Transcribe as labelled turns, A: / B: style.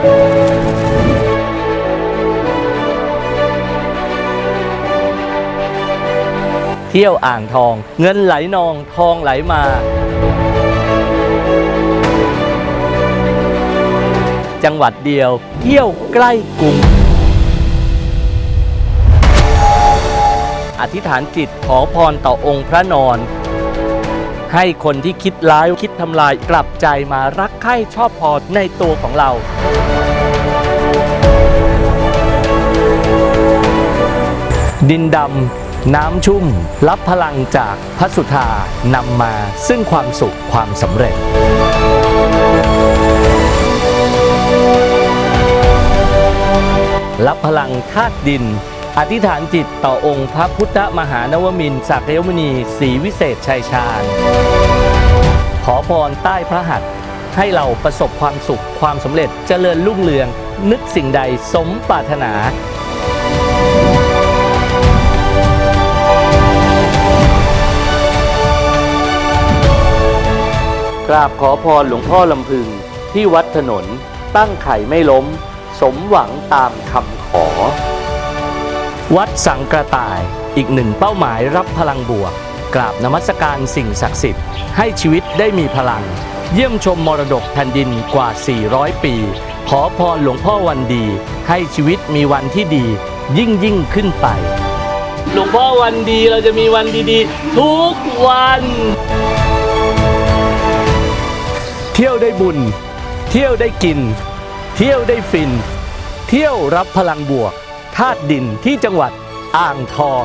A: เที่ยวอ่างทอง เงินไหลนองทองไหลมา จังหวัดเดียว เที่ยวใกล้กรุงอธิษฐานจิตขอพรต่อองค์พระนอน ให้คนที่คิดร้ายคิดทำลายกลับใจมารักใคร่ชอบพอในตัวของเราดินดำ น้ำชุ่ม รับพลังจากพระสุธานำมาซึ่งความสุขความสำเร็จ รับพลังธาตุดิน อธิษฐานจิตต่อองค์พระพุทธมหานวมินทร์สักยมุนีศรีวิเศษชัยชาญ ขอพรใต้พระหัตถ์ให้เราประสบความสุขความสำเร็จเจริญรุ่งเรือง นึกสิ่งใดสมปรารถนา กราบขอพรหลวงพ่อลำพึง ที่วัดถนนตั้งไข่ไม่ล้ม สมหวังตามคำขอ วัดสังกระต่าย อีกหนึ่งเป้าหมายรับพลังบวก กราบนมัสการสิ่งศักดิ์สิทธิ์ให้ชีวิตได้มีพลัง เยี่ยมชมมรดกแผ่นดินกว่า 400 ปี ขอพรหลวงพ่อวันดี ให้ชีวิตมีวันที่ดี ยิ่งยิ่งขึ้นไป หลวงพ่อวันดีเราจะมีวันดีๆ ทุกวัน เที่ยวได้บุญ เที่ยวได้กิน เที่ยวได้ฟิน เที่ยวรับพลังบวก ธาตุดินที่จังหวัดอ่างทอง